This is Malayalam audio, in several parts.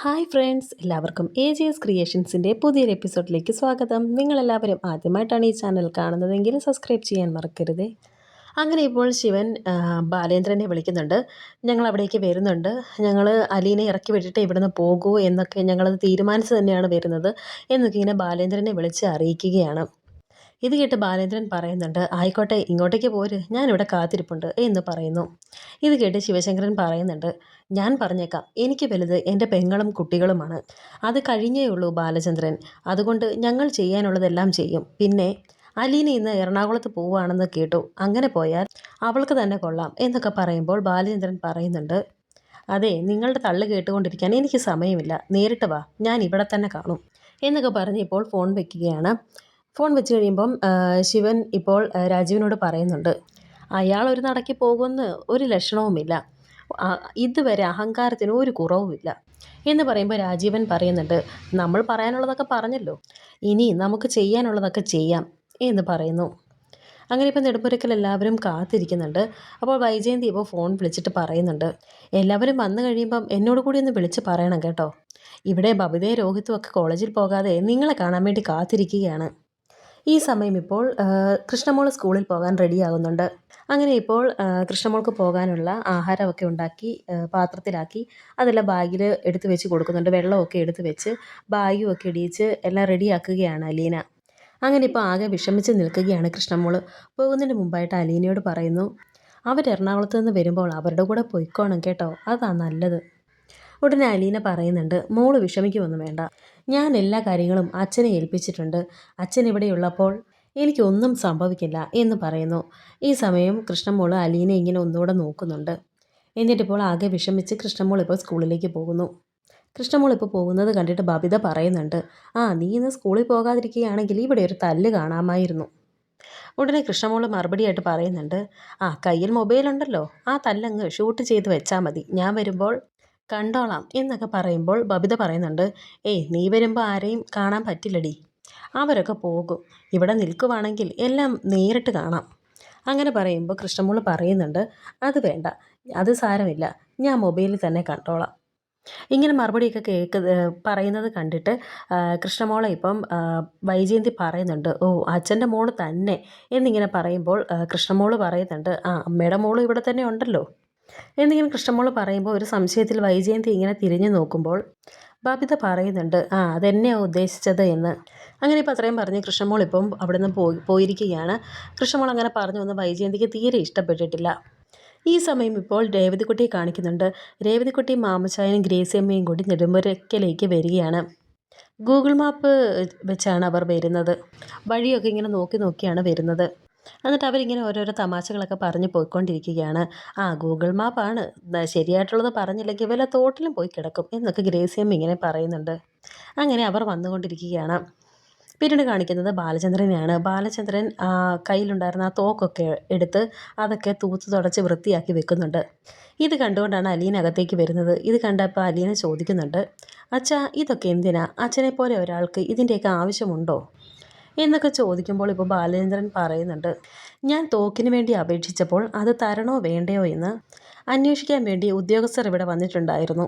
ഹായ് ഫ്രണ്ട്സ് എല്ലാവർക്കും എ ജി എസ് ക്രിയേഷൻസിന്റെ പുതിയൊരു എപ്പിസോഡിലേക്ക് സ്വാഗതം. നിങ്ങളെല്ലാവരും ആദ്യമായിട്ടാണ് ഈ ചാനൽ കാണുന്നതെങ്കിൽ സബ്സ്ക്രൈബ് ചെയ്യാൻ മറക്കരുത്. അങ്ങനെ ഇപ്പോൾ ശിവൻ ബാലേന്ദ്രനെ വിളിക്കുന്നുണ്ട്. ഞങ്ങൾ അവിടേക്ക് വരുന്നുണ്ട്. ഞങ്ങൾ അലീനെ ഇറക്കി വിട്ടിട്ട് ഇവിടുന്ന് പോകൂ എന്നൊക്കെ ഞങ്ങളത് തീരുമാനിച്ച് തന്നെയാണ് വരുന്നത്. എന്നൊക്കെ ഇങ്ങനെ ബാലേന്ദ്രനെ വിളിച്ച് അറിയിക്കുകയാണ്. ഇത് കേട്ട് ബാലേന്ദ്രൻ പറയുന്നുണ്ട് ആയിക്കോട്ടെ ഇങ്ങോട്ടേക്ക് പോര്. ഞാനിവിടെ കാത്തിരിപ്പുണ്ട് എന്ന് പറയുന്നു. ഇത് കേട്ട് ശിവശങ്കരൻ പറയുന്നുണ്ട് ഞാൻ പറഞ്ഞേക്കാം. എനിക്ക് വലുത് എന്റെ പെങ്ങളും കുട്ടികളുമാണ്. അത് കഴിഞ്ഞേ ഉള്ളൂ ബാലചന്ദ്രൻ. അതുകൊണ്ട് ഞങ്ങൾ ചെയ്യാനുള്ളതെല്ലാം ചെയ്യും. പിന്നെ അലീന ഇന്ന് എറണാകുളത്ത് പോവുകയാണെന്ന് കേട്ടു. അങ്ങനെ പോയാൽ അവൾക്ക് തന്നെ കൊള്ളാം എന്നൊക്കെ പറയുമ്പോൾ ബാലചന്ദ്രൻ പറയുന്നുണ്ട് അതെ നിങ്ങളുടെ തള്ളു കേട്ടുകൊണ്ടിരിക്കാൻ എനിക്ക് സമയമില്ല. നേരിട്ട് വാ. ഞാൻ ഇവിടെ തന്നെ കാണും എന്നൊക്കെ പറഞ്ഞ് ഇപ്പോൾ ഫോൺ വെക്കുകയാണ്. ഫോൺ വെച്ച് കഴിയുമ്പം ശിവൻ ഇപ്പോൾ രാജീവിനോട് പറയുന്നുണ്ട്. അയാൾ ഒരു നടക്കി പോകുമെന്ന് ഒരു ലക്ഷണവുമില്ല. ഇതുവരെ അഹങ്കാരത്തിന് ഒരു കുറവുമില്ല. എന്ന് പറയുമ്പോൾ രാജീവൻ പറയുന്നുണ്ട് നമ്മൾ പറയാനുള്ളതൊക്കെ പറഞ്ഞല്ലോ. ഇനി നമുക്ക് ചെയ്യാനുള്ളതൊക്കെ ചെയ്യാം എന്ന് പറയുന്നു. അങ്ങനെ ഇപ്പോൾ നെടുമ്പുരക്കൽ എല്ലാവരും കാത്തിരിക്കുന്നുണ്ട്. അപ്പോൾ വൈജയന്തി ഇപ്പോൾ ഫോൺ വിളിച്ചിട്ട് പറയുന്നുണ്ട് എല്ലാവരും വന്നു കഴിയുമ്പം എന്നോട് കൂടി ഒന്ന് വിളിച്ച് പറയണം കേട്ടോ. ഇവിടെ ബബിതയെ രോഹിത്തും ഒക്കെ കോളേജിൽ പോകാതെ നിങ്ങളെ കാണാൻ വേണ്ടി കാത്തിരിക്കുകയാണ്. ഈ സമയം ഇപ്പോൾ കൃഷ്ണമോൾ സ്കൂളിൽ പോകാൻ റെഡിയാകുന്നുണ്ട്. അങ്ങനെ ഇപ്പോൾ കൃഷ്ണമോൾക്ക് പോകാനുള്ള ആഹാരമൊക്കെ ഉണ്ടാക്കി പാത്രത്തിലാക്കി അതെല്ലാം ബാഗിൽ എടുത്തു വെച്ച് കൊടുക്കുന്നുണ്ട്. വെള്ളമൊക്കെ എടുത്തു വെച്ച് ബാഗും ഒക്കെ ഇടിയിച്ച് എല്ലാം റെഡിയാക്കുകയാണ് അലീന. അങ്ങനെ ഇപ്പോൾ ആകെ വിഷമിച്ച് നിൽക്കുകയാണ് കൃഷ്ണമോൾ പോകുന്നതിന് മുമ്പായിട്ട് അലീനയോട് പറയുന്നു അവർ എറണാകുളത്ത് നിന്ന് വരുമ്പോൾ അവരുടെ കൂടെ പോയിക്കോണം കേട്ടോ. അതാ നല്ലത്. ഉടനെ അലീന പറയുന്നുണ്ട് മോൾ വിഷമിക്കുമൊന്നും വേണ്ട. ഞാൻ എല്ലാ കാര്യങ്ങളും അച്ഛനെ ഏൽപ്പിച്ചിട്ടുണ്ട്. അച്ഛൻ ഇവിടെയുള്ളപ്പോൾ എനിക്കൊന്നും സംഭവിക്കില്ല എന്ന് പറയുന്നു. ഈ സമയം കൃഷ്ണമോൾ അലീനെ ഇങ്ങനെ ഒന്നുകൂടെ നോക്കുന്നുണ്ട്. എന്നിട്ടിപ്പോൾ ആകെ വിഷമിച്ച് കൃഷ്ണമോൾ ഇപ്പോൾ സ്കൂളിലേക്ക് പോകുന്നു. കൃഷ്ണമോൾ ഇപ്പോൾ പോകുന്നത് കണ്ടിട്ട് ബബിത പറയുന്നുണ്ട് ആ നീ ഇന്ന് സ്കൂളിൽ പോകാതിരിക്കുകയാണെങ്കിൽ ഇവിടെ ഒരു തല്ല് കാണാമായിരുന്നു. ഉടനെ കൃഷ്ണമോൾ മറുപടിയായിട്ട് പറയുന്നുണ്ട് ആ കയ്യിൽ മൊബൈലുണ്ടല്ലോ ആ തല്ലങ്ങ് ഷൂട്ട് ചെയ്ത് വെച്ചാൽ മതി. ഞാൻ വരുമ്പോൾ കണ്ടോളാം എന്നൊക്കെ പറയുമ്പോൾ ബബിത പറയുന്നുണ്ട് ഏയ് നീ വരുമ്പോൾ ആരെയും കാണാൻ പറ്റില്ലടി. അവരൊക്കെ പോകും. ഇവിടെ നിൽക്കുവാണെങ്കിൽ എല്ലാം നേരിട്ട് കാണാം. അങ്ങനെ പറയുമ്പോൾ കൃഷ്ണമോൾ പറയുന്നുണ്ട് അത് വേണ്ട അത് സാരമില്ല. ഞാൻ മൊബൈലിൽ തന്നെ കണ്ടോളാം. ഇങ്ങനെ മറുപടിയൊക്കെ കേൾക്ക് പറയുന്നത് കണ്ടിട്ട് കൃഷ്ണമോളെ ഇപ്പം വൈജയന്തി പറയുന്നുണ്ട് ഓ അച്ഛന്റെ മോൾ തന്നെ. എന്നിങ്ങനെ പറയുമ്പോൾ കൃഷ്ണമോൾ പറയുന്നുണ്ട് ആ അമ്മയുടെ മോൾ ഇവിടെ തന്നെ ഉണ്ടല്ലോ. എന്നിങ്ങനെ കൃഷ്ണമോൾ പറയുമ്പോൾ ഒരു സംശയത്തിൽ വൈജയന്തി ഇങ്ങനെ തിരിഞ്ഞു നോക്കുമ്പോൾ ബാബിത പറയുന്നുണ്ട് ആ അതെന്നെയാണ് ഉദ്ദേശിച്ചത് എന്ന്. അങ്ങനെ ഇപ്പോൾ അത്രയും പറഞ്ഞ് കൃഷ്ണമോൾ ഇപ്പം അവിടെ നിന്ന് പോയി പോയിരിക്കുകയാണ്. കൃഷ്ണമോൾ അങ്ങനെ പറഞ്ഞു വന്ന് വൈജയന്തിക്ക് തീരെ ഇഷ്ടപ്പെട്ടിട്ടില്ല. ഈ സമയം ഇപ്പോൾ രേവതിക്കുട്ടിയെ കാണിക്കുന്നുണ്ട്. രേവതിക്കുട്ടി മാമച്ചായനും ഗ്രേസിയമ്മയും കൂടി നെടുമ്പുരക്കലേക്ക് വരികയാണ്. ഗൂഗിൾ മാപ്പ് വെച്ചാണ് അവർ വരുന്നത്. വഴിയൊക്കെ ഇങ്ങനെ നോക്കി നോക്കിയാണ് വരുന്നത്. എന്നിട്ട് അവരിങ്ങനെ ഓരോരോ തമാശകളൊക്കെ പറഞ്ഞ് പോയിക്കൊണ്ടിരിക്കുകയാണ്. ആ ഗൂഗിൾ മാപ്പാണ് ശരിയായിട്ടുള്ളത് പറഞ്ഞില്ലെങ്കിൽ വല്ല തോട്ടിലും പോയി കിടക്കും എന്നൊക്കെ ഗ്രേസിയമ്മ ഇങ്ങനെ പറയുന്നുണ്ട്. അങ്ങനെ അവർ വന്നുകൊണ്ടിരിക്കുകയാണ്. പിന്നീട് കാണിക്കുന്നത് ബാലചന്ദ്രനെയാണ്. ബാലചന്ദ്രൻ കയ്യിലുണ്ടായിരുന്ന ആ തോക്കൊക്കെ എടുത്ത് അതൊക്കെ തൂത്ത് തുടച്ച് വൃത്തിയാക്കി വെക്കുന്നുണ്ട്. ഇത് കണ്ടുകൊണ്ടാണ് അലീന അകത്തേക്ക് വരുന്നത്. ഇത് കണ്ടപ്പോൾ അലീന ചോദിക്കുന്നുണ്ട് അച്ഛാ ഇതൊക്കെ എന്തിനാ? അച്ഛനെ പോലെ ഒരാൾക്ക് ഇതിന്റെയൊക്കെ ആവശ്യമുണ്ടോ? എന്നൊക്കെ ചോദിക്കുമ്പോൾ ഇപ്പോൾ ബാലചന്ദ്രൻ പറയുന്നുണ്ട് ഞാൻ തോക്കിന് വേണ്ടി അപേക്ഷിച്ചപ്പോൾ അത് തരണോ വേണ്ടയോ എന്ന് അന്വേഷിക്കാൻ വേണ്ടി ഉദ്യോഗസ്ഥർ ഇവിടെ വന്നിട്ടുണ്ടായിരുന്നു.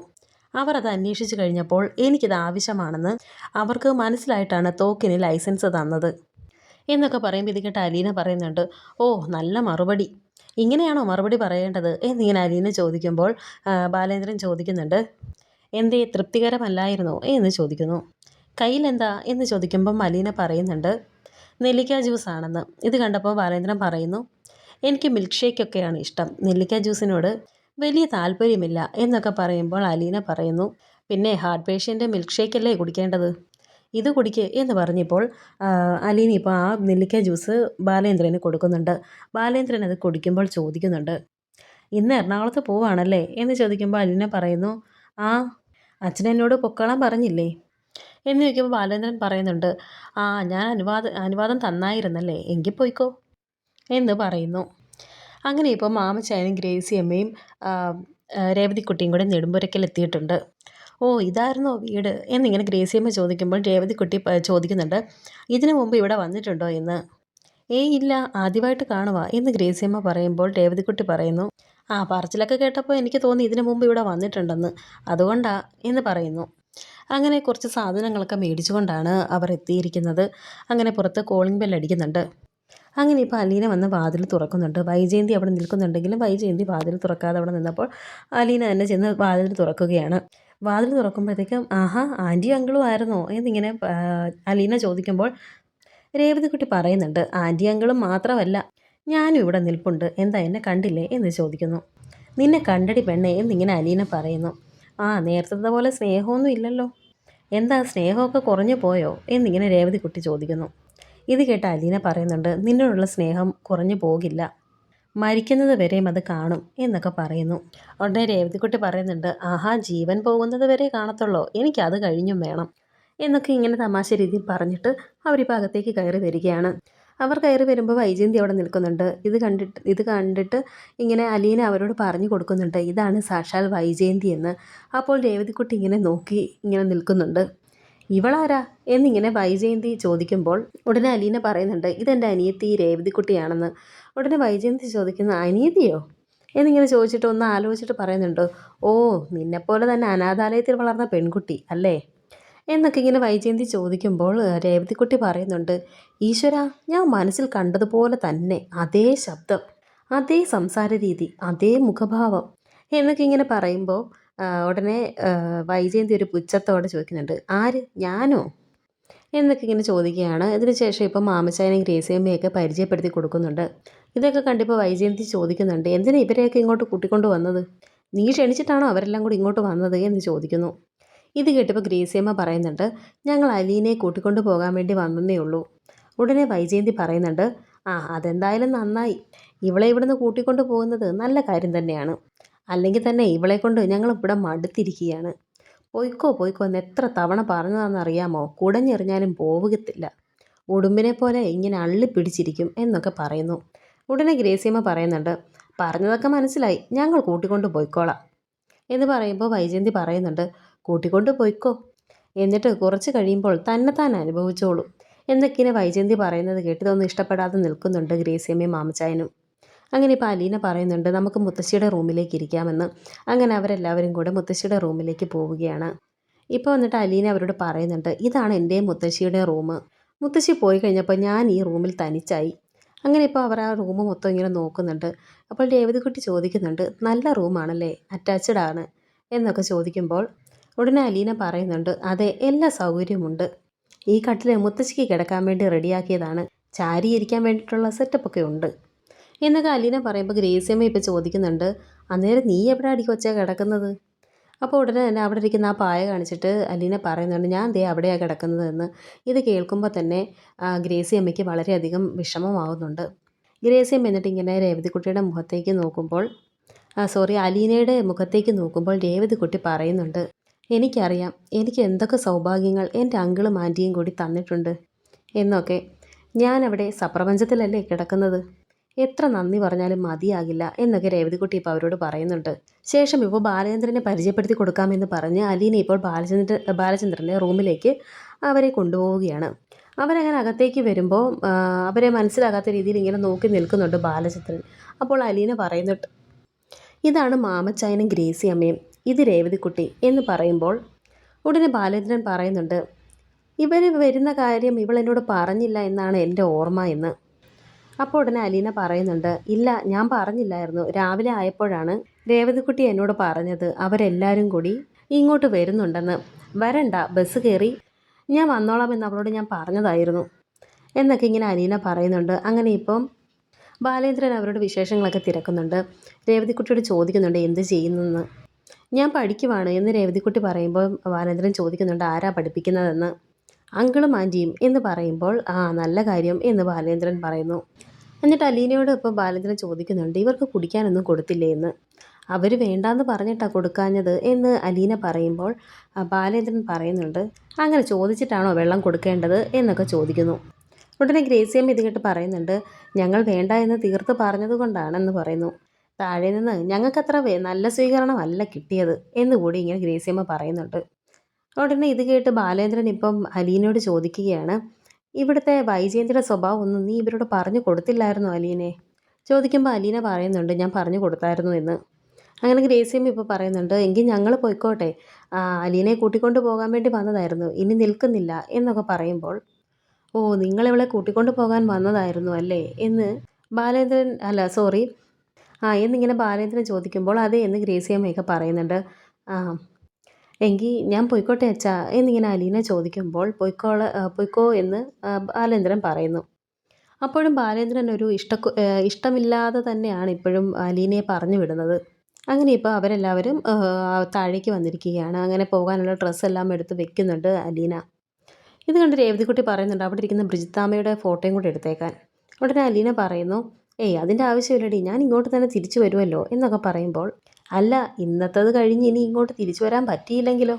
അവർ അത് അന്വേഷിച്ച് കഴിഞ്ഞപ്പോൾ എനിക്കിത് ആവശ്യമാണെന്ന് അവർക്ക് മനസ്സിലായിട്ടാണ് തോക്കിന് ലൈസൻസ് തന്നത് എന്നൊക്കെ പറയുമ്പോൾ ഇത് കേട്ട് അലീന പറയുന്നുണ്ട് ഓ നല്ല മറുപടി. ഇങ്ങനെയാണോ മറുപടി പറയേണ്ടത്? എന്നിങ്ങനെ അലീന ചോദിക്കുമ്പോൾ ബാലേന്ദ്രൻ ചോദിക്കുന്നുണ്ട് എന്തേ തൃപ്തികരമല്ലായിരുന്നോ? എന്ന് ചോദിക്കുന്നു. കയ്യിലെന്താ എന്ന് ചോദിക്കുമ്പോൾ മലീന പറയുന്നുണ്ട് നെല്ലിക്ക ജ്യൂസ് ആണെന്ന് ഇത് കണ്ടപ്പോൾ ബാലേന്ദ്രൻ പറയുന്നു എനിക്ക് മിൽക്ക് ഷേക്കൊക്കെയാണ് ഇഷ്ടം. നെല്ലിക്ക ജ്യൂസിനോട് വലിയ താല്പര്യമില്ല എന്നൊക്കെ പറയുമ്പോൾ അലീന പറയുന്നു പിന്നെ ഹാർട്ട് പേഷ്യന്റെ മിൽക്ക് ഷേക്കല്ലേ കുടിക്കേണ്ടത്? ഇത് കുടിക്ക് എന്ന് പറഞ്ഞപ്പോൾ അലീന ഇപ്പോൾ ആ നെല്ലിക്ക ജ്യൂസ് ബാലേന്ദ്രന് കൊടുക്കുന്നുണ്ട്. ബാലേന്ദ്രൻ അത് കുടിക്കുമ്പോൾ ചോദിക്കുന്നുണ്ട് ഇന്ന് എറണാകുളത്ത് പോവാണല്ലേ? എന്ന് ചോദിക്കുമ്പോൾ അലീന പറയുന്നു ആ അച്ഛൻ എന്നോട് പൊക്കോളാൻ പറഞ്ഞില്ലേ? എന്ന് ചോദിക്കുമ്പോൾ ബാലചന്ദ്രൻ പറയുന്നുണ്ട് ആ ഞാൻ അനുവാദം അനുവാദം തന്നായിരുന്നല്ലേ എങ്കിൽ പോയിക്കോ എന്ന് പറയുന്നു. അങ്ങനെ ഇപ്പോൾ മാമച്ചായനും ഗ്രേസി അമ്മയും രേവതിക്കുട്ടിയും കൂടെ നെടുമ്പുരക്കൽ എത്തിയിട്ടുണ്ട്. ഓ ഇതായിരുന്നോ വീട്? എന്നിങ്ങനെ ഗ്രേസിയമ്മ ചോദിക്കുമ്പോൾ രേവതിക്കുട്ടി ചോദിക്കുന്നുണ്ട് ഇതിനു മുമ്പ് ഇവിടെ വന്നിട്ടുണ്ടോ എന്ന്? ഏയ് ഇല്ല ആദ്യമായിട്ട് കാണുക എന്ന് ഗ്രേസിയമ്മ പറയുമ്പോൾ രേവതിക്കുട്ടി പറയുന്നു ആ പറച്ചിലൊക്കെ കേട്ടപ്പോൾ എനിക്ക് തോന്നി ഇതിനു മുമ്പ് ഇവിടെ വന്നിട്ടുണ്ടെന്ന് അതുകൊണ്ടാ എന്ന് പറയുന്നു. അങ്ങനെ കുറച്ച് സാധനങ്ങളൊക്കെ മേടിച്ചുകൊണ്ടാണ് അവർ എത്തിയിരിക്കുന്നത്. അങ്ങനെ പുറത്ത് കോളിംഗ് ബെൽ അടിക്കുന്നുണ്ട്. അങ്ങനെ ഇപ്പോൾ അലീന വന്ന് വാതിൽ തുറക്കുന്നുണ്ട്. വൈജയന്തി അവിടെ നിൽക്കുന്നുണ്ടെങ്കിലും വൈജയന്തി വാതിൽ തുറക്കാതെ അവിടെ നിന്നപ്പോൾ അലീന തന്നെ ചെന്ന് വാതിൽ തുറക്കുകയാണ്. വാതിൽ തുറക്കുമ്പോഴത്തേക്കും ആഹാ ആന്റി അങ്കിളും ആയിരുന്നോ? എന്നിങ്ങനെ അലീന ചോദിക്കുമ്പോൾ രേവതിക്കുട്ടി പറയുന്നുണ്ട് ആന്റി അങ്കിളും മാത്രമല്ല ഞാനും ഇവിടെ നിൽപ്പുണ്ട്. എന്താ എന്നെ കണ്ടില്ലേ? എന്ന് ചോദിക്കുന്നു. നിന്നെ കണ്ടടി പെണ്ണേ എന്നിങ്ങനെ അലീന പറയുന്നു. ആ നേരത്തെ പോലെ സ്നേഹമൊന്നും ഇല്ലല്ലോ. എന്താ സ്നേഹമൊക്കെ കുറഞ്ഞു പോയോ? എന്നിങ്ങനെ രേവതിക്കുട്ടി ചോദിക്കുന്നു. ഇത് കേട്ട അലീന പറയുന്നുണ്ട് നിന്നോടുള്ള സ്നേഹം കുറഞ്ഞു പോകില്ല. മരിക്കുന്നത് വരെയും അത് കാണും എന്നൊക്കെ പറയുന്നു. ഉടനെ രേവതിക്കുട്ടി പറയുന്നുണ്ട് ആഹാ ജീവൻ പോകുന്നത് വരെ കാണത്തുള്ളോ? എനിക്കത് കഴിഞ്ഞും വേണം എന്നൊക്കെ ഇങ്ങനെ തമാശ രീതിയിൽ പറഞ്ഞിട്ട് അവരിപ്പോൾ അകത്തേക്ക് കയറി വരികയാണ്. അവർ കയറി വരുമ്പോൾ വൈജയന്തി അവിടെ നിൽക്കുന്നുണ്ട്. ഇത് കണ്ടിട്ട് ഇത് കണ്ടിട്ട് ഇങ്ങനെ അലീന അവരോട് പറഞ്ഞു കൊടുക്കുന്നുണ്ട്. ഇതാണ് സാക്ഷാൽ വൈജയന്തി എന്ന്. അപ്പോൾ രേവതിക്കുട്ടി ഇങ്ങനെ നോക്കി ഇങ്ങനെ നിൽക്കുന്നുണ്ട്. ഇവളാരാ? എന്നിങ്ങനെ വൈജയന്തി ചോദിക്കുമ്പോൾ ഉടനെ അലീന പറയുന്നുണ്ട് ഇതെന്റെ അനിയത്തി രേവതിക്കുട്ടിയാണെന്ന്. ഉടനെ വൈജയന്തി ചോദിക്കുന്ന അനിയത്തിയോ? എന്നിങ്ങനെ ചോദിച്ചിട്ട് ഒന്ന് ആലോചിച്ചിട്ട് പറയുന്നുണ്ട് ഓ നിന്നെപ്പോലെ തന്നെ അനാഥാലയത്തിൽ വളർന്ന പെൺകുട്ടി അല്ലേ? എന്നൊക്കെ ഇങ്ങനെ വൈജയന്തി ചോദിക്കുമ്പോൾ രേവതിക്കുട്ടി പറയുന്നുണ്ട് ഈശ്വര ഞാൻ മനസ്സിൽ കണ്ടതുപോലെ തന്നെ അതേ ശബ്ദം അതേ സംസാര രീതി അതേ മുഖഭാവം എന്നൊക്കെ ഇങ്ങനെ പറയുമ്പോൾ ഉടനെ വൈജയന്തി ഒരു പുച്ഛത്തോടെ ചോദിക്കുന്നുണ്ട് ആര്? ഞാനോ? എന്നൊക്കെ ഇങ്ങനെ ചോദിക്കുകയാണ്. ഇതിന് ശേഷം ഇപ്പം മാമച്ചായനെയും ഗ്രേസിയമ്മയൊക്കെ പരിചയപ്പെടുത്തി കൊടുക്കുന്നുണ്ട്. ഇതൊക്കെ കണ്ടിപ്പോൾ വൈജയന്തി ചോദിക്കുന്നുണ്ട് എന്തിനാ ഇവരെയൊക്കെ ഇങ്ങോട്ട് കൂട്ടിക്കൊണ്ട് വന്നത്? നീ ക്ഷണിച്ചിട്ടാണോ അവരെല്ലാം കൂടി ഇങ്ങോട്ട് വന്നത്? എന്ന് ചോദിക്കുന്നു. ഇത് കേട്ടപ്പോൾ ഗ്രേസിയമ്മ പറയുന്നുണ്ട് ഞങ്ങൾ അലീനെ കൂട്ടിക്കൊണ്ട് പോകാൻ വേണ്ടി വന്നതേ ഉള്ളൂ. ഉടനെ വൈജയന്തി പറയുന്നുണ്ട് ആ അതെന്തായാലും നന്നായി. ഇവളെ ഇവിടുന്ന് കൂട്ടിക്കൊണ്ട് പോകുന്നത് നല്ല കാര്യം തന്നെയാണ്. അല്ലെങ്കിൽ തന്നെ ഇവളെ കൊണ്ട് ഞങ്ങൾ ഇവിടെ മടുത്തിരിക്കുകയാണ്. പോയിക്കോ പോയിക്കോ എന്ന് എത്ര തവണ പറഞ്ഞതാണെന്നറിയാമോ കുടഞ്ഞെറിഞ്ഞാലും പോവുകത്തില്ല. ഉടുമ്പിനെ പോലെ ഇങ്ങനെ അള്ളിപ്പിടിച്ചിരിക്കും എന്നൊക്കെ പറയുന്നു. ഉടനെ ഗ്രേസിയമ്മ പറയുന്നുണ്ട് പറഞ്ഞതൊക്കെ മനസ്സിലായി. ഞങ്ങൾ കൂട്ടിക്കൊണ്ട് പോയിക്കോളാം. എന്ന് പറയുമ്പോൾ വൈജയന്തി പറയുന്നുണ്ട് കൂട്ടിക്കൊണ്ട് പോയിക്കോ. എന്നിട്ട് കുറച്ച് കഴിയുമ്പോൾ തന്നെത്താൻ താൻ അനുഭവിച്ചോളൂ. എന്നൊക്കെയാണ് വൈജയന്തി പറയുന്നത് കേട്ടതൊന്നും ഇഷ്ടപ്പെടാതെ നിൽക്കുന്നുണ്ട് ഗ്രേസിയമ്മയും മാമച്ചായനും. അങ്ങനെ ഇപ്പോൾ അലീന പറയുന്നുണ്ട് നമുക്ക് മുത്തശ്ശിയുടെ റൂമിലേക്ക് ഇരിക്കാമെന്ന്. അങ്ങനെ അവരെല്ലാവരും കൂടെ മുത്തശ്ശിയുടെ റൂമിലേക്ക് പോവുകയാണ്. ഇപ്പോൾ വന്നിട്ട് അലീന അവരോട് പറയുന്നുണ്ട് ഇതാണ് എന്റെ മുത്തശ്ശിയുടെ റൂം മുത്തശ്ശി പോയി കഴിഞ്ഞപ്പോൾ ഞാൻ ഈ റൂമിൽ തനിച്ചായി. അങ്ങനെ ഇപ്പോൾ അവർ ആ റൂം മൊത്തം ഇങ്ങനെ നോക്കുന്നുണ്ട്. അപ്പോൾ രേവതിക്കുട്ടി ചോദിക്കുന്നുണ്ട് നല്ല റൂമാണല്ലേ? അറ്റാച്ച്ഡ് ആണ് എന്നൊക്കെ ചോദിക്കുമ്പോൾ ഉടനെ അലീന പറയുന്നുണ്ട് അതെ എല്ലാ സൗകര്യമുണ്ട്. ഈ കട്ടിൽ മുത്തശ്ശിക്ക് കിടക്കാൻ വേണ്ടി റെഡിയാക്കിയതാണ്. ചാരി ഇരിക്കാൻ വേണ്ടിയിട്ടുള്ള സെറ്റപ്പൊക്കെ ഉണ്ട്. എന്നൊക്കെ അലീന പറയുമ്പോൾ ഗ്രേസിയമ്മ ഇപ്പോൾ ചോദിക്കുന്നുണ്ട് അന്നേരം നീ എവിടെ അടി കൊച്ചാ കിടക്കുന്നത്? അപ്പോൾ ഉടനെ തന്നെ അവിടെ ഇരിക്കുന്ന ആ പായ കാണിച്ചിട്ട് അലീന പറയുന്നുണ്ട് ഞാൻ ദേ അവിടെയാണ് കിടക്കുന്നത് എന്ന് ഇത് കേൾക്കുമ്പോൾ തന്നെ ഗ്രേസി അമ്മയ്ക്ക് വളരെയധികം വിഷമമാവുന്നുണ്ട്. ഗ്രേസി അമ്മ എന്നിട്ട് ഇങ്ങനെ രേവതിക്കുട്ടിയുടെ മുഖത്തേക്ക് നോക്കുമ്പോൾ സോറി അലീനയുടെ മുഖത്തേക്ക് നോക്കുമ്പോൾ രേവതിക്കുട്ടി പറയുന്നുണ്ട് എനിക്കറിയാം. എനിക്ക് എന്തൊക്കെ സൗഭാഗ്യങ്ങൾ എന്റെ അങ്കിളും ആന്റിയും കൂടി തന്നിട്ടുണ്ട്. എന്നൊക്കെ. ഞാനവിടെ സപ്രപഞ്ചത്തിലല്ലേ കിടക്കുന്നത്? എത്ര നന്ദി പറഞ്ഞാലും മതിയാകില്ല എന്നൊക്കെ രേവതിക്കുട്ടി ഇപ്പോൾ അവരോട് പറയുന്നുണ്ട്. ശേഷം ഇപ്പോൾ ബാലചന്ദ്രനെ പരിചയപ്പെടുത്തി കൊടുക്കാമെന്ന് പറഞ്ഞ് അലീന ഇപ്പോൾ ബാലചന്ദ്ര ബാലചന്ദ്രന്റെ റൂമിലേക്ക് അവരെ കൊണ്ടുപോവുകയാണ്. അവരങ്ങനെ അകത്തേക്ക് വരുമ്പോൾ അവരെ മനസ്സിലാകാത്ത രീതിയിൽ ഇങ്ങനെ നോക്കി നിൽക്കുന്നുണ്ട് ബാലചന്ദ്രൻ. അപ്പോൾ അലീന പറയുന്നുണ്ട് ഇതാണ് മാമച്ചായനും ഗ്രേസി അമ്മയും ഇത് രേവതിക്കുട്ടി എന്ന് പറയുമ്പോൾ ഉടനെ ബാലചന്ദ്രൻ പറയുന്നുണ്ട് ഇവർ വരുന്ന കാര്യം ഇവൾ എന്നോട് പറഞ്ഞില്ല എന്നാണ് എന്റെ ഓർമ്മ എന്ന്. അപ്പോൾ ഉടനെ അലീന പറയുന്നുണ്ട് ഇല്ല ഞാൻ പറഞ്ഞില്ലായിരുന്നു. രാവിലെ ആയപ്പോഴാണ് രേവതിക്കുട്ടി എന്നോട് പറഞ്ഞത്. അവരെല്ലാവരും കൂടി ഇങ്ങോട്ട് വരുന്നുണ്ടെന്ന്. വരണ്ട ബസ് കയറി ഞാൻ വന്നോളാം എന്ന് അവളോട് ഞാൻ പറഞ്ഞതായിരുന്നു. എന്നൊക്കെ ഇങ്ങനെ അലീന പറയുന്നുണ്ട്. അങ്ങനെ ഇപ്പം ബാലേന്ദ്രൻ അവരുടെ വിശേഷങ്ങളൊക്കെ തിരക്കുന്നുണ്ട്. രേവതിക്കുട്ടിയോട് ചോദിക്കുന്നുണ്ട് എന്ത് ചെയ്യുന്നെന്ന്? ഞാൻ പഠിക്കുവാണ് എന്ന് രേവതിക്കുട്ടി പറയുമ്പോൾ വാനേന്ദ്രൻ ചോദിക്കുന്നുണ്ട് ആരാ പഠിപ്പിക്കുന്നതെന്ന്? അങ്കിളും ആന്റിയും എന്ന് പറയുമ്പോൾ ആ നല്ല കാര്യം എന്ന് ബാലേന്ദ്രൻ പറയുന്നു. എന്നിട്ട് അലീനയോട് ഇപ്പോൾ ബാലേന്ദ്രൻ ചോദിക്കുന്നുണ്ട് ഇവർക്ക് കുടിക്കാനൊന്നും കൊടുത്തില്ലേ എന്ന്? അവർ വേണ്ടാന്ന് പറഞ്ഞിട്ടാണ് കൊടുക്കാഞ്ഞത് എന്ന് അലീന പറയുമ്പോൾ ബാലേന്ദ്രൻ പറയുന്നുണ്ട് അങ്ങനെ ചോദിച്ചിട്ടാണോ വെള്ളം കൊടുക്കേണ്ടത്? എന്നൊക്കെ ചോദിക്കുന്നു. ഉടനെ ഗ്രേസിയമ്മ ഇത് കേട്ട് പറയുന്നുണ്ട് ഞങ്ങൾ വേണ്ട എന്ന് തീർത്ത് പറഞ്ഞതുകൊണ്ടാണെന്ന് പറയുന്നു. താഴെ നിന്ന് ഞങ്ങൾക്കത്ര നല്ല സ്വീകരണമല്ല കിട്ടിയത് എന്നുകൂടി ഇങ്ങനെ ഗ്രേസിയമ്മ പറയുന്നുണ്ട്. ഉടനെ ഇത് കേട്ട് ബാലേന്ദ്രൻ ഇപ്പം അലീനയോട് ചോദിക്കുകയാണ് ഇവിടുത്തെ വൈജയന്തിയുടെ സ്വഭാവം ഒന്നും നീ ഇവരോട് പറഞ്ഞു കൊടുത്തില്ലായിരുന്നു അലീനെ? ചോദിക്കുമ്പോൾ അലീന പറയുന്നുണ്ട് ഞാൻ പറഞ്ഞു കൊടുത്തായിരുന്നു എന്ന്. അങ്ങനെ ഗ്രേസിയമ്മ ഇപ്പോൾ പറയുന്നുണ്ട് എങ്കിൽ ഞങ്ങൾ പോയിക്കോട്ടെ. അലീനെ കൂട്ടിക്കൊണ്ട് പോകാൻ വേണ്ടി വന്നതായിരുന്നു. ഇനി നിൽക്കുന്നില്ല എന്നൊക്കെ പറയുമ്പോൾ ഓ നിങ്ങളിവളെ കൂട്ടിക്കൊണ്ട് പോകാൻ വന്നതായിരുന്നു അല്ലേ? എന്ന് ബാലേന്ദ്രൻ അല്ല സോറി. ആ എന്നിങ്ങനെ ബാലേന്ദ്രൻ ചോദിക്കുമ്പോൾ അതെ എന്ന് ഗ്രേസിയമ്മയൊക്കെ പറയുന്നുണ്ട്. ആ എങ്കിൽ ഞാൻ പൊയ്ക്കോട്ടെ അച്ഛാ എന്നിങ്ങനെ അലീന ചോദിക്കുമ്പോൾ പൊയ്ക്കോള പൊയ്ക്കോ എന്ന് ബാലേന്ദ്രൻ പറയുന്നു. അപ്പോഴും ബാലേന്ദ്രൻ ഒരു ഇഷ്ട ഇഷ്ടമില്ലാതെ തന്നെയാണ് ഇപ്പോഴും അലീനയെ പറഞ്ഞു വിടുന്നത്. അങ്ങനെ ഇപ്പോൾ അവരെല്ലാവരും താഴേക്ക് വന്നിരിക്കുകയാണ്. അങ്ങനെ പോകാനുള്ള ഡ്രസ്സെല്ലാം എടുത്ത് വെക്കുന്നുണ്ട് അലീന. ഇത് കണ്ട് രേവതിക്കുട്ടി പറയുന്നുണ്ട് അവിടെ ഇരിക്കുന്ന ബ്രിജിത്താമ്മയുടെ ഫോട്ടോയും കൂടി എടുത്തേക്കാൻ. ഉടനെ അലീന പറയുന്നു ഏയ് അതിന്റെ ആവശ്യമില്ലടി. ഞാൻ ഇങ്ങോട്ട് തന്നെ തിരിച്ചു വരുമല്ലോ എന്നൊക്കെ പറയുമ്പോൾ അല്ല ഇന്നത്തത് കഴിഞ്ഞ് ഇനി ഇങ്ങോട്ട് തിരിച്ചു വരാൻ പറ്റിയില്ലെങ്കിലോ?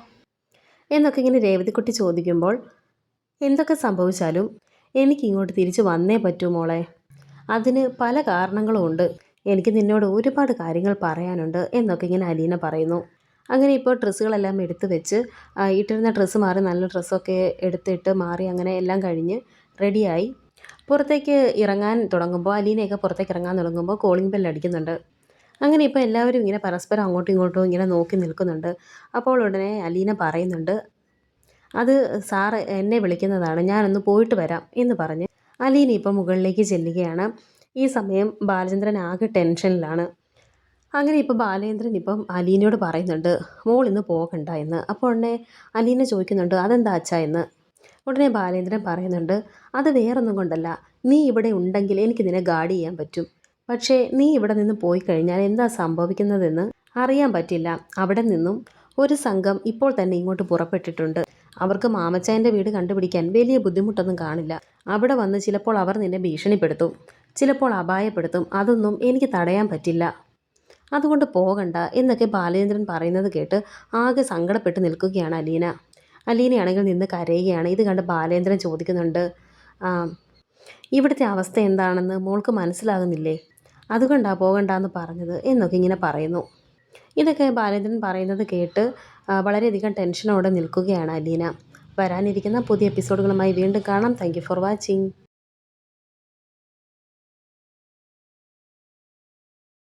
എന്നൊക്കെ ഇങ്ങനെ രേവതിക്കുട്ടി ചോദിക്കുമ്പോൾ എന്തൊക്കെ സംഭവിച്ചാലും എനിക്കിങ്ങോട്ട് തിരിച്ചു വന്നേ പറ്റൂ മോളെ. അതിന് പല കാരണങ്ങളുമുണ്ട് എനിക്ക് നിന്നോട് ഒരുപാട് കാര്യങ്ങൾ പറയാനുണ്ട് എന്നൊക്കെ ഇങ്ങനെ അലീന പറയുന്നു. അങ്ങനെ ഇപ്പോൾ ഡ്രസ്സുകളെല്ലാം എടുത്തു വെച്ച് ഇട്ടിരുന്ന ഡ്രസ്സ് മാറി നല്ല ഡ്രസ്സൊക്കെ എടുത്തിട്ട് മാറി അങ്ങനെ എല്ലാം കഴിഞ്ഞ് റെഡിയായി. പുറത്തേക്ക് ഇറങ്ങാൻ തുടങ്ങുമ്പോൾ അലീനയൊക്കെ പുറത്തേക്ക് ഇറങ്ങാൻ തുടങ്ങുമ്പോൾ കോളിംഗ് ബെൽ അടിക്കുന്നുണ്ട്. അങ്ങനെ ഇപ്പോൾ എല്ലാവരും ഇങ്ങനെ പരസ്പരം അങ്ങോട്ടും ഇങ്ങോട്ടും ഇങ്ങനെ നോക്കി നിൽക്കുന്നുണ്ട്. അപ്പോൾ ഉടനെ അലീന പറയുന്നുണ്ട് അത് സാറ് എന്നെ വിളിക്കുന്നതാണ് ഞാനൊന്ന് പോയിട്ട് വരാം എന്ന് പറഞ്ഞ് അലീന ഇപ്പം മുകളിലേക്ക് ചെല്ലുകയാണ്. ഈ സമയം ബാലചന്ദ്രൻ ആകെ ടെൻഷനിലാണ്. അങ്ങനെ ഇപ്പോൾ ബാലേന്ദ്രൻ ഇപ്പം അലീനയോട് പറയുന്നുണ്ട് മോൾ ഇന്ന് പോകണ്ട എന്ന്. അപ്പോൾ ഉടനെ അലീന ചോദിക്കുന്നുണ്ട് അതെന്താ അച്ഛ എന്ന് ഉടനെ ബാലേന്ദ്രൻ പറയുന്നുണ്ട് അത് വേറൊന്നും കൊണ്ടല്ല. നീ ഇവിടെ ഉണ്ടെങ്കിൽ എനിക്ക് നിന്നെ ഗാർഡ് ചെയ്യാൻ പറ്റും. പക്ഷേ നീ ഇവിടെ നിന്ന് പോയി കഴിഞ്ഞാൽ എന്താ സംഭവിക്കുന്നതെന്ന് അറിയാൻ പറ്റില്ല. അവിടെ നിന്നും ഒരു സംഘം ഇപ്പോൾ തന്നെ ഇങ്ങോട്ട് പുറപ്പെട്ടിട്ടുണ്ട്. അവർക്ക് മാമച്ചായന്റെ വീട് കണ്ടുപിടിക്കാൻ വലിയ ബുദ്ധിമുട്ടൊന്നും കാണില്ല. അവിടെ വന്ന് ചിലപ്പോൾ അവർ നിന്നെ ഭീഷണിപ്പെടുത്തും. ചിലപ്പോൾ അപായപ്പെടുത്തും. അതൊന്നും എനിക്ക് തടയാൻ പറ്റില്ല. അതുകൊണ്ട് പോകണ്ട എന്നൊക്കെ ബാലേന്ദ്രൻ പറയുന്നത് കേട്ട് ആകെ സങ്കടപ്പെട്ട് നിൽക്കുകയാണ് അലീന. അലീനയാണെങ്കിൽ നിന്ന് കരയുകയാണ്. ഇത് കണ്ട് ബാലേന്ദ്രൻ ചോദിക്കുന്നുണ്ട് "ആ, ഇവിടുത്തെ അവസ്ഥ എന്താണെന്ന് മോൾക്ക് മനസ്സിലാകുന്നില്ലേ? അതുകൊണ്ടാ പോകണ്ടെന്ന് പറഞ്ഞത് എന്നൊക്കെ ഇങ്ങനെ പറയുന്നു. ഇതൊക്കെ ബാലേന്ദ്രൻ പറയുന്നത് കേട്ട് വളരെയധികം ടെൻഷനോടെ നിൽക്കുകയാണ് അലീന. വരാനിരിക്കുന്ന പുതിയ എപ്പിസോഡുകളുമായി വീണ്ടും കാണാം. Thank for watching